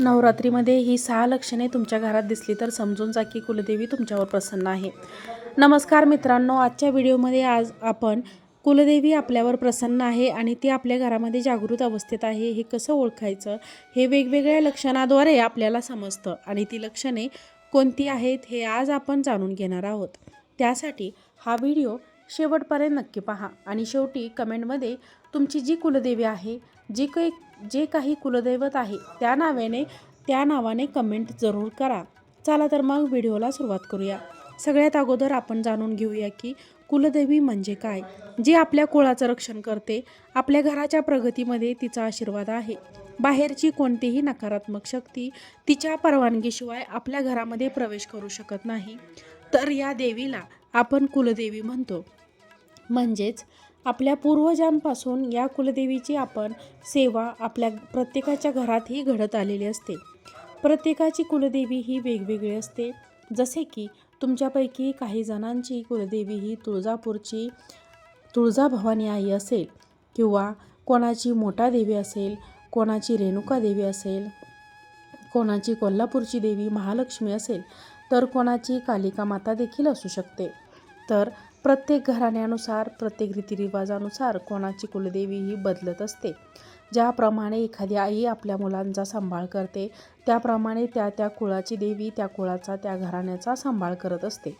नवरात्रीमध्ये ही सहा लक्षणे तुमच्या घरात दिसली तर समजून जा की कुलदेवी तुमच्यावर प्रसन्न आहे. नमस्कार मित्रांनो आजच्या व्हिडिओमध्ये आज आपण कुलदेवी आपल्यावर प्रसन्न आहे आणि ती आपल्या घरामध्ये जागृत अवस्थेत आहे हे कसं ओळखायचं? हे वेगवेगळ्या लक्षणाद्वारे आपल्याला समजतं आणि ती लक्षणे कोणती आहेत हे आज आपण जाणून घेणार आहोत. त्यासाठी हा व्हिडिओ शेवटपर्यंत नक्की पहा आणि शेवटी कमेंटमध्ये तुमची जी कुलदेवी आहे जी काही जे काही कुलदैवत आहे त्या नावाने त्या नावाने कमेंट जरूर करा. चला तर मग व्हिडिओला सुरुवात करूया. सगळ्यात अगोदर आपण जाणून घेऊया की कुलदेवी म्हणजे काय? जी आपल्या कुळाचं रक्षण करते आपल्या घराच्या प्रगतीमध्ये तिचा आशीर्वाद आहे. बाहेरची कोणतीही नकारात्मक शक्ती तिच्या परवानगीशिवाय आपल्या घरामध्ये प्रवेश करू शकत नाही. तर या देवीला आपण कुलदेवी म्हणतो. म्हणजेच आपल्या पूर्वजांपासून या कुलदेवीची आपण सेवा आपल्या प्रत्येकाच्या घरातही घडत आलेली असते. प्रत्येकाची कुलदेवी ही वेगवेगळी असते. जसे की तुमच्यापैकी काही जणांची कुलदेवी ही तुळजापूरची तुळजाभवानी आई असेल किंवा कोणाची मोठा देवी असेल कोणाची रेणुका देवी असेल कोणाची कोल्हापूरची देवी महालक्ष्मी असेल तर कोणाची कालिका माता देखील असू शकते. तर प्रत्येक घराण्यानुसार प्रत्येक रीतिरिवाजानुसार कोणाची कुलदेवी ही बदलत असते. ज्याप्रमाणे एखादी आई आपल्या मुलांचा सांभाळ करते त्याप्रमाणे त्या त्या कुळाची देवी त्या कुळाचा त्या घराण्याचा सांभाळ करत असते.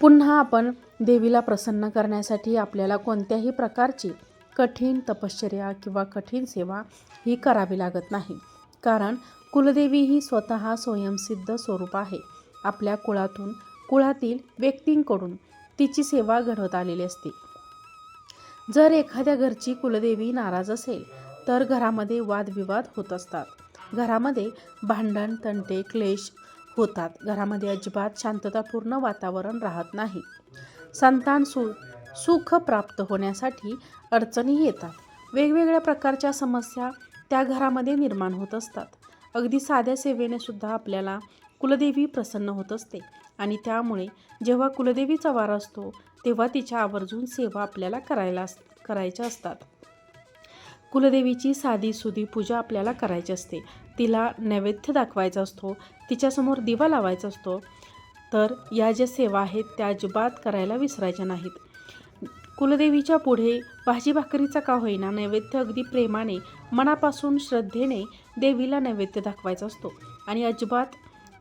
पुन्हा आपण देवीला प्रसन्न करण्यासाठी आपल्याला कोणत्याही प्रकारची कठीण तपश्चर्या किंवा कठीण सेवा ही करावी लागत नाही. कारण कुलदेवी ही स्वतः स्वयंसिद्ध स्वरूप आहे. आपल्या कुळातून कुळातील व्यक्तींकडून तिची सेवा घडवत आलेली असते. जर एखाद्या घरची कुलदेवी नाराज असेल तर घरामध्ये वादविवाद होत असतात. घरामध्ये भांडण तंटे क्लेश होतात. घरामध्ये अजिबात शांततापूर्ण वातावरण राहत नाही. संतान सु सुख प्राप्त होण्यासाठी अडचणी येतात. वेगवेगळ्या प्रकारच्या समस्या त्या घरामध्ये निर्माण होत असतात. अगदी साध्या सेवेने सुद्धा आपल्याला कुलदेवी प्रसन्न होत असते. आणि त्यामुळे जेव्हा कुलदेवीचा वार असतो तेव्हा तिच्या आवर्जून सेवा आपल्याला करायला करायच्या असतात. कुलदेवीची साधी सुधी पूजा आपल्याला करायची असते. तिला नैवेद्य दाखवायचा असतो तिच्यासमोर दिवा लावायचा असतो. तर या ज्या सेवा आहेत त्या अजिबात करायला विसरायच्या नाहीत. कुलदेवीच्या पुढे भाजी भाकरीचा का होईना नैवेद्य अगदी प्रेमाने मनापासून श्रद्धेने देवीला नैवेद्य दाखवायचा असतो. आणि अजिबात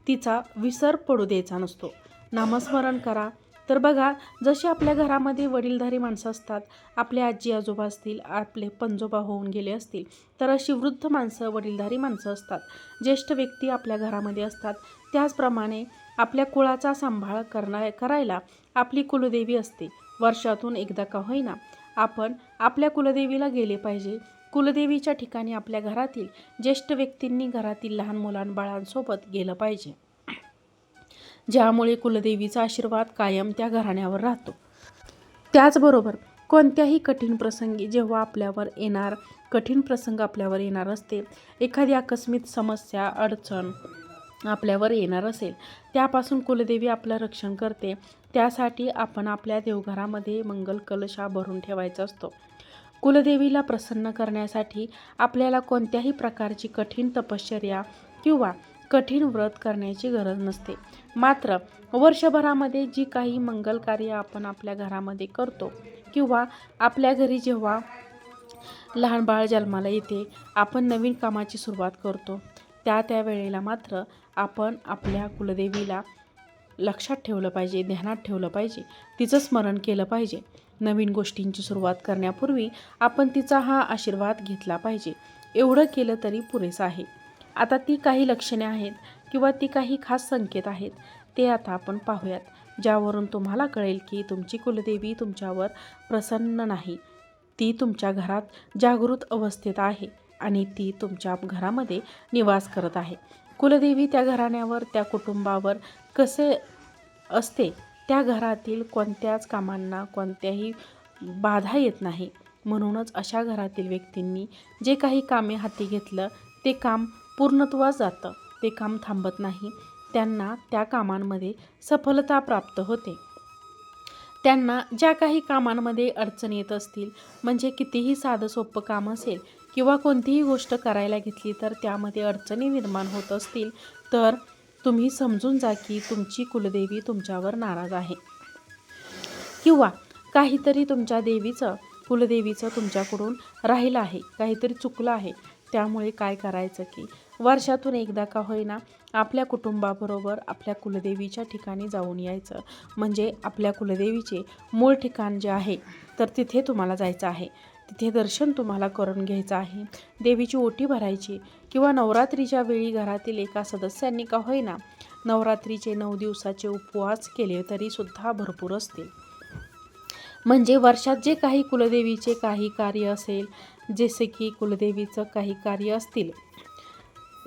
तिचा विसर पडू द्यायचा नसतो. नामस्मरण करा. तर बघा जशी आपल्या घरामध्ये वडीलधारी माणसं असतात आपले आजी आजोबा असतील आपले पंजोबा होऊन गेले असतील तर अशी वृद्ध माणसं वडीलधारी माणसं असतात. ज्येष्ठ व्यक्ती आपल्या घरामध्ये असतात. त्याचप्रमाणे आपल्या कुळाचा सांभाळ करणा करायला आपली कुलदेवी असते. वर्षातून एकदा का होईना आपण आपल्या कुलदेवीला गेले पाहिजे. कुलदेवीच्या ठिकाणी आपल्या घरातील ज्येष्ठ व्यक्तींनी घरातील लहान मुलांबाळांसोबत गेलं पाहिजे. ज्यामुळे कुलदेवीचा आशीर्वाद कायम त्या घराण्यावर राहतो. त्याचबरोबर कोणत्याही कठीण प्रसंगी जेव्हा आपल्यावर येणार कठीण प्रसंग आपल्यावर येणार असते एखादी आकस्मिक समस्या अडचण आपल्यावर येणार असेल त्यापासून कुलदेवी आपलं रक्षण करते. त्यासाठी आपण आपल्या देवघरामध्ये मंगल कलशा भरून ठेवायचा असतो. कुलदेवीला प्रसन्न करण्यासाठी आपल्याला कोणत्याही प्रकारची कठीण तपश्चर्या किंवा कठीण व्रत करण्याची गरज नसते. मात्र वर्षभरामध्ये जी काही मंगल कार्य आपण आपल्या घरामध्ये करतो किंवा आपल्या घरी जेव्हा लहान बाळ जन्माला येते आपण नवीन कामाची सुरुवात करतो. त्या त्या वेळेला मात्र आपण आपल्या कुलदेवीला लक्षात ठेवलं पाहिजे ध्यानात ठेवलं पाहिजे. तिचं स्मरण केलं पाहिजे. नवीन गोष्टींची सुरुवात करण्यापूर्वी आपण तिचा हा आशीर्वाद घेतला पाहिजे. एवढं केलं तरी पुरेसं आहे. आता ती काही लक्षणे आहेत किंवा ती काही खास संकेत आहेत ते आता आपण पाहूयात ज्यावरून तुम्हाला कळेल की तुमची कुलदेवी तुमच्यावर प्रसन्न नाही. ती तुमच्या घरात जागृत अवस्थेत आहे आणि ती तुमच्या घरामध्ये निवास करत आहे. कुलदेवी त्या घराण्यावर त्या कुटुंबावर कसे असते? त्या घरातील कोणत्याच कामांना कोणत्याही बाधा येत नाही. म्हणूनच अशा घरातील व्यक्तींनी जे काही कामे हाती घेतलं ते काम पूर्णत्वास जातं. ते काम थांबत नाही. त्यांना त्या कामांमध्ये सफलता प्राप्त होते. त्यांना ज्या काही कामांमध्ये अडचण येत असतील म्हणजे कितीही साधं सोपं काम असेल किंवा कोणतीही गोष्ट करायला घेतली तर त्यामध्ये अडचणी निर्माण होत असतील तर तुम्ही समजून जा की तुमची कुलदेवी तुमच्यावर नाराज आहे. किंवा काहीतरी तुमच्या देवीचं कुलदेवीचं तुमच्याकडून राहिलं आहे काहीतरी चुकलं आहे त्यामुळे काय करायचं की वर्षातून एकदा का होईना आपल्या कुटुंबाबरोबर आपल्या कुलदेवीच्या ठिकाणी जाऊन यायचं. म्हणजे आपल्या कुलदेवीचे मूळ ठिकाण जे आहे तर तिथे तुम्हाला जायचं आहे. तिथे दर्शन तुम्हाला करून घ्यायचं आहे. देवीची ओटी भरायची किंवा नवरात्रीच्या वेळी घरातील एका सदस्यांनी का होईना नवरात्रीचे नऊ दिवसाचे उपवास केले तरीसुद्धा भरपूर असतील. म्हणजे वर्षात जे काही कुलदेवीचे काही कार्य असेल जसे की कुलदेवीचं काही कार्य असतील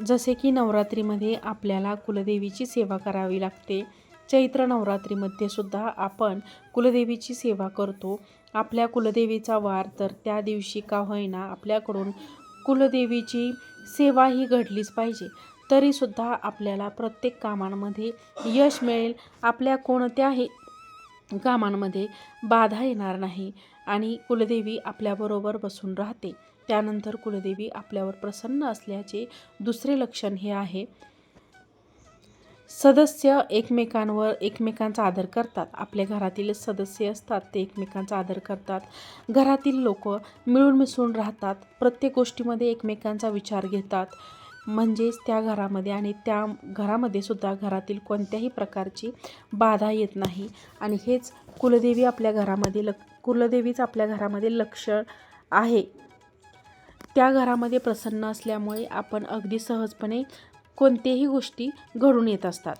जसे की नवरात्रीमध्ये आपल्याला कुलदेवीची सेवा करावी लागते चैत्र नवरात्रीमध्ये सुद्धा आपण कुलदेवीची सेवा करतो. आपल्या कुलदेवीचा वार तर त्या दिवशी का होईना आपल्याकडून कुलदेवीची सेवा ही घडलीच पाहिजे. तरीसुद्धा आपल्याला प्रत्येक कामांमध्ये यश मिळेल. आपल्या कोणत्याही कामांमध्ये बाधा येणार नाही आणि कुलदेवी आपल्याबरोबर बसून राहते. त्यानंतर कुलदेवी आपल्यावर प्रसन्न असल्याचे दुसरे लक्षण हे आहे. सदस्य एकमेकांवर एकमेकांचा आदर करतात. आपल्या घरातील सदस्य असतात ते एकमेकांचा आदर करतात. घरातील लोक मिळून मिसळून राहतात. प्रत्येक गोष्टीमध्ये एकमेकांचा विचार घेतात. म्हणजेच त्या घरामध्ये आणि त्या घरामध्ये सुद्धा घरातील कोणत्याही प्रकारची बाधा येत नाही. आणि हेच कुलदेवी आपल्या घरामध्ये लक कुलदेवीच आपल्या घरामध्ये लक्ष आहे. त्या घरामध्ये प्रसन्न असल्यामुळे आपण अगदी सहजपणे कोणत्याही गोष्टी घडून येत असतात.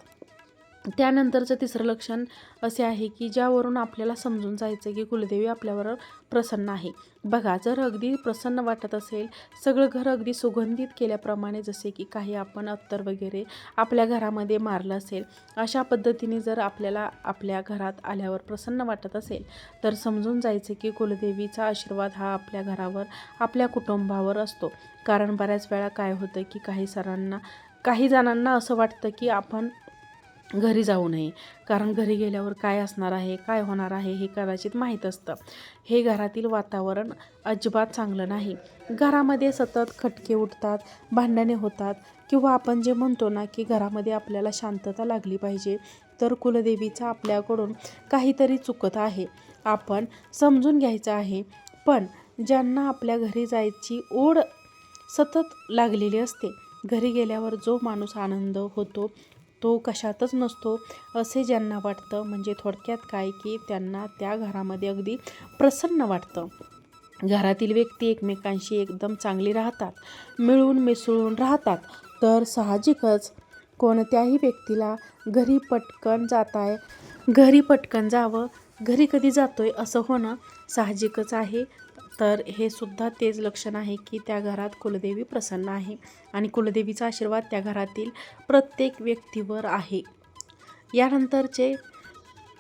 त्यानंतरचं तिसरं लक्षण असे आहे की ज्यावरून आपल्याला समजून जायचं की कुलदेवी आपल्यावर प्रसन्न आहे. बघा जर अगदी प्रसन्न वाटत असेल सगळं घर अगदी सुगंधित केल्याप्रमाणे जसे की काही आपण अत्तर वगैरे आपल्या घरामध्ये मारलं असेल अशा पद्धतीने जर आपल्याला आपल्या घरात आल्यावर प्रसन्न वाटत असेल तर समजून जायचं की कुलदेवीचा आशीर्वाद हा आपल्या घरावर आपल्या कुटुंबावर असतो. कारण बऱ्याच वेळा काय होतं की काही सरांना काही जणांना असं वाटतं की आपण घरी जाऊ नये. कारण घरी गेल्यावर काय असणार आहे काय होणार आहे हे कदाचित माहीत असतं. हे घरातील वातावरण अजिबात चांगलं नाही. घरामध्ये सतत खटके उठतात भांडणे होतात किंवा आपण जे म्हणतो ना की घरामध्ये आपल्याला शांतता लागली पाहिजे तर कुलदेवीचा आपल्याकडून काहीतरी चुकत आहे. आपण समजून घ्यायचं आहे. पण ज्यांना आपल्या घरी जायची ओढ सतत लागलेली असते घरी गेल्यावर जो माणूस आनंद होतो तो कशातच नसतो असे ज्यांना वाटतं म्हणजे थोडक्यात काय की त्यांना त्या घरामध्ये अगदी प्रसन्न वाटतं. घरातील व्यक्ती एकमेकांशी एकदम चांगली राहतात मिळून मिसळून राहतात. तर साहजिकच कोणत्याही व्यक्तीला घरी पटकन जात आहे घरी पटकन जावं घरी कधी जातोय असं होणं साहजिकच आहे. तर हे सुद्धा तेच लक्षण आहे की त्या घरात कुलदेवी प्रसन्न आहे आणि कुलदेवीचा आशीर्वाद त्या घरातील प्रत्येक व्यक्तीवर आहे. यानंतरचे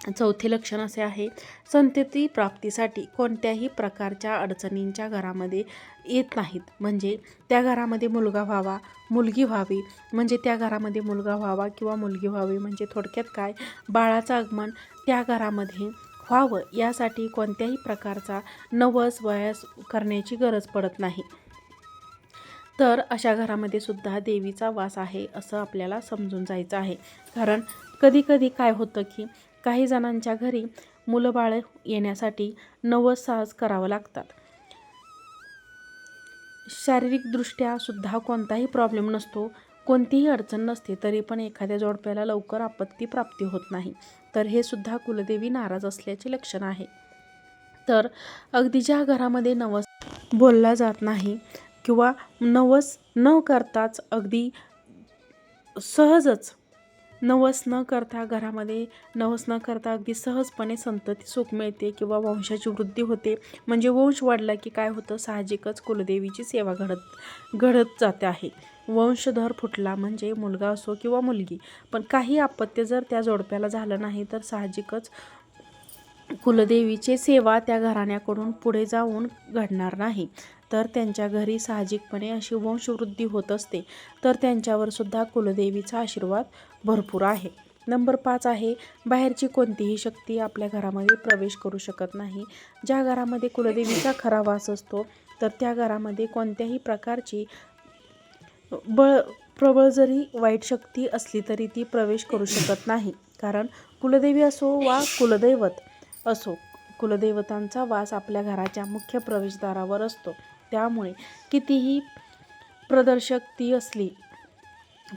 चौथे लक्षण असे आहे संतती प्राप्तीसाठी कोणत्याही प्रकारच्या अडचणींच्या घरामध्ये येत नाहीत. म्हणजे त्या घरामध्ये मुलगा व्हावा मुलगी व्हावी म्हणजे त्या घरामध्ये मुलगा व्हावा किंवा मुलगी व्हावी म्हणजे थोडक्यात काय? बाळाचं आगमन त्या घरामध्ये व्हावं यासाठी कोणत्याही प्रकारचा नवस वयास करण्याची गरज पडत नाही. तर अशा घरामध्ये सुद्धा देवीचा वास आहे असं आपल्याला समजून जायचं आहे. कारण कधीकधी काय होतं की काही जणांच्या घरी मुलं बाळ येण्यासाठी नवस साहस करावं लागतात. शारीरिकदृष्ट्या सुद्धा कोणताही प्रॉब्लेम नसतो कोणतीही अडचण नसते तरी पण एखाद्या जोडप्याला लवकर आपत्ती प्राप्ती होत नाही. तर हे सुद्धा कुलदेवी नाराज असल्याचे लक्षण आहे. तर अगदी ज्या घरामध्ये नवस बोलला जात नाही किंवा नवस न करताच अगदी सहजच नवस न करता घरामध्ये नवस न करता अगदी सहजपणे संतती सुख मिळते किंवा वंशाची वृद्धी होते. म्हणजे वंश वाढला की काय होतं? साहजिकच कुलदेवीची सेवा घडत घडत जाते आहे. वंशधर फुटला म्हणजे मुलगा असो किंवा मुलगी. पण काही अपत्य जर त्या जोडप्याला झालं नाही तर साहजिकच कुलदेवीचे सेवा त्या घराण्याकडून पुढे जाऊन घडणार नाही. तर त्यांच्या घरी साहजिकपणे अशी वंशवृद्धी होत असते. तर त्यांच्यावर सुद्धा कुलदेवीचा आशीर्वाद भरपूर आहे. नंबर पाच आहे बाहेरची कोणतीही शक्ती आपल्या घरामध्ये प्रवेश करू शकत नाही. ज्या घरामध्ये कुलदेवीचा खरा वास असतो तर त्या घरामध्ये कोणत्याही प्रकारची बळ प्रबळ जरी वाईट शक्ती असली तरी ती प्रवेश करू शकत नाही. कारण कुलदेवी असो वा कुलदैवत असो कुलदैवतांचा वास आपल्या घराच्या मुख्य प्रवेशद्वारावर असतो. त्यामुळे कितीही प्रदर्शक ती असली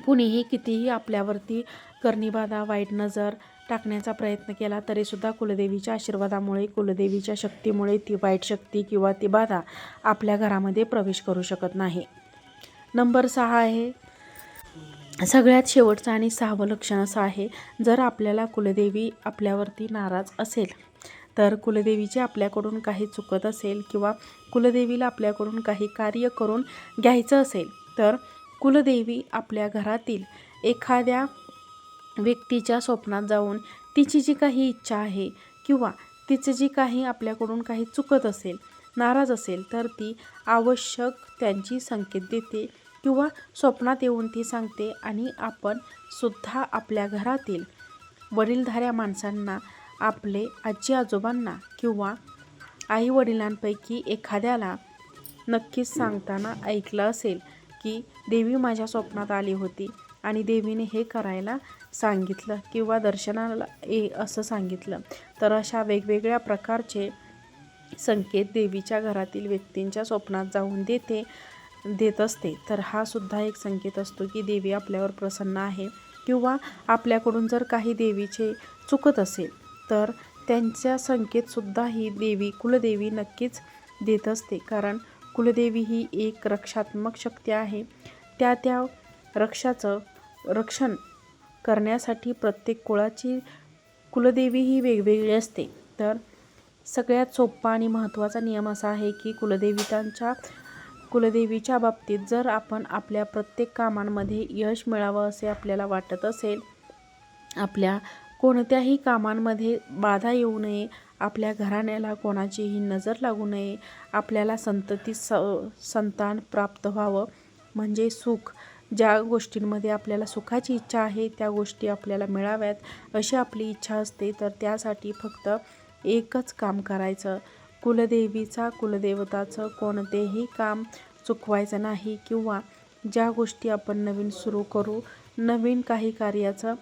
कुणीही कितीही आपल्यावरती करणीबाधा वाईट नजर टाकण्याचा प्रयत्न केला तरीसुद्धा कुलदेवीच्या आशीर्वादामुळे कुलदेवीच्या शक्तीमुळे ती वाईट शक्ती किंवा ती बाधा आपल्या घरामध्ये प्रवेश करू शकत नाही. नंबर सहा आहे. सगळ्यात शेवटचं आणि सहावं लक्षण असं आहे जर आपल्याला कुलदेवी आपल्यावरती नाराज असेल तर कुलदेवीचे आपल्याकडून काही चुकत असेल किंवा कुलदेवीला आपल्याकडून काही कार्य करून घ्यायचं असेल तर कुलदेवी आपल्या घरातील एखाद्या व्यक्तीच्या स्वप्नात जाऊन तिची जी काही इच्छा आहे किंवा तिचं जी काही आपल्याकडून काही चुकत असेल नाराज असेल तर ती आवश्यक त्यांची संकेत देते किंवा स्वप्नात येऊन ती सांगते आणि आपण सुद्धा आपल्या घरातील वडीलधाऱ्या माणसांना आपले आजी आजोबांना किंवा आई वडिलांपैकी एखाद्याला नक्कीच सांगताना ऐकलं असेल की देवी माझ्या स्वप्नात आली होती आणि देवीने हे करायला सांगितलं किंवा दर्शनाला ये असं सांगितलं. तर अशा वेगवेगळ्या प्रकारचे संकेत देवीच्या घरातील व्यक्तींच्या स्वप्नात जाऊन देते देत असते. तर हा सुद्धा एक संकेत असतो की देवी आपल्यावर प्रसन्न आहे किंवा आपल्याकडून जर काही देवीचे चुकत असेल तर त्यांचा संकेतसुद्धा ही देवी कुलदेवी नक्कीच देत असते. कारण कुलदेवी ही एक रक्षात्मक शक्ती आहे. त्या त्या रक्षाचं रक्षण करण्यासाठी प्रत्येक कुळाची कुलदेवी ही वेगवेगळी असते. तर सगळ्यात सोपा आणि महत्त्वाचा नियम असा आहे की कुलदेवितांच्या कुलदेवीच्या बाबतीत जर आपण आपल्या प्रत्येक कामांमध्ये यश मिळावं असे आपल्याला वाटत असेल आपल्या कोणत्याही कामांमध्ये बाधा येऊ नये आपल्या घराण्याला कोणाचीही नजर लागू नये आपल्याला संतती स संतान प्राप्त व्हावं म्हणजे सुख. ज्या गोष्टींमध्ये आपल्याला सुखाची इच्छा आहे त्या गोष्टी आपल्याला मिळाव्यात अशी आपली इच्छा असते तर त्यासाठी फक्त एकच काम करायचं. कुलदेवीचा कुलदेवताचं कोणतेही काम चुकवायचं नाही किंवा ज्या गोष्टी आपण नवीन सुरू करू नवीन काही कार्याचं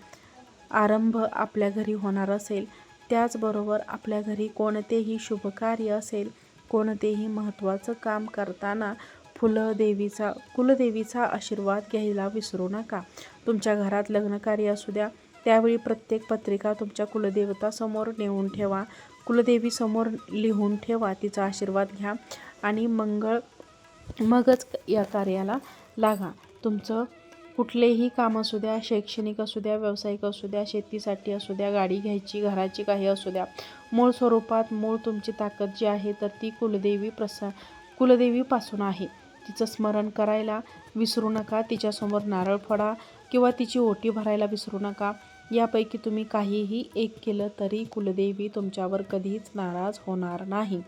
आरंभ आपल्या घरी होणार असेल त्याचबरोबर आपल्या घरी कोणतेही शुभकार्य असेल कोणतेही महत्त्वाचं काम करताना फुलं देवीचा कुलदेवीचा आशीर्वाद घ्यायला विसरू नका. तुमच्या घरात लग्नकार्य असू द्या त्यावेळी प्रत्येक पत्रिका तुमच्या कुलदेवतासमोर नेऊन ठेवा. कुलदेवीसमोर लिहून ठेवा तिचा आशीर्वाद घ्या आणि मंगळ मगच या कार्याला लागा. तुमचं कुठलेही काम असू द्या शैक्षणिक असू द्या व्यावसायिक असू द्या शेतीसाठी असू द्या गाडी घ्यायची घराची काही असू द्या मूळ स्वरूपात मूळ तुमची ताकद जी आहे तर ती कुलदेवी प्रसा कुलदेवीपासून आहे. तिचं स्मरण करायला विसरू नका तिच्यासमोर नारळ फोडा किंवा तिची ओटी भरायला विसरू नका. यापैकी तुम्ही काहीही एक केलं तरी कुलदेवी तुमच्यावर कधीच नाराज होणार नाही.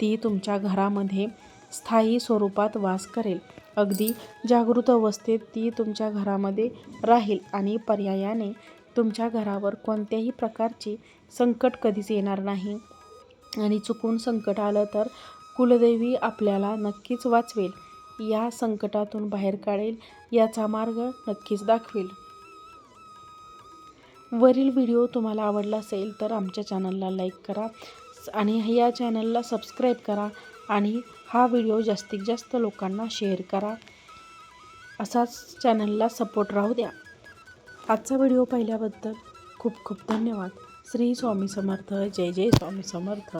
ती तुमच्या घरामध्ये स्थायी स्वरूपात वास करेल. अगदी जागृत अवस्थेत ती तुमच्या घरामध्ये राहील आणि पर्यायाने तुमच्या घरावर कोणत्याही प्रकारचे संकट कधीच येणार नाही. आणि चुकून संकट आलं तर कुलदेवी आपल्याला नक्कीच वाचवेल. या संकटातून बाहेर काढेल याचा मार्ग नक्कीच दाखवेल. वरील व्हिडिओ तुम्हाला आवडला असेल तर आमच्या चॅनलला लाईक करा आणि या चॅनलला सबस्क्राईब करा आणि हा व्हिडिओ जास्तीत जास्त लोकांना शेअर करा. असाच चॅनलला सपोर्ट राहू द्या. आजचा व्हिडिओ पाहिल्याबद्दल खूप खूप धन्यवाद. श्री स्वामी समर्थ. जय जय स्वामी समर्थ.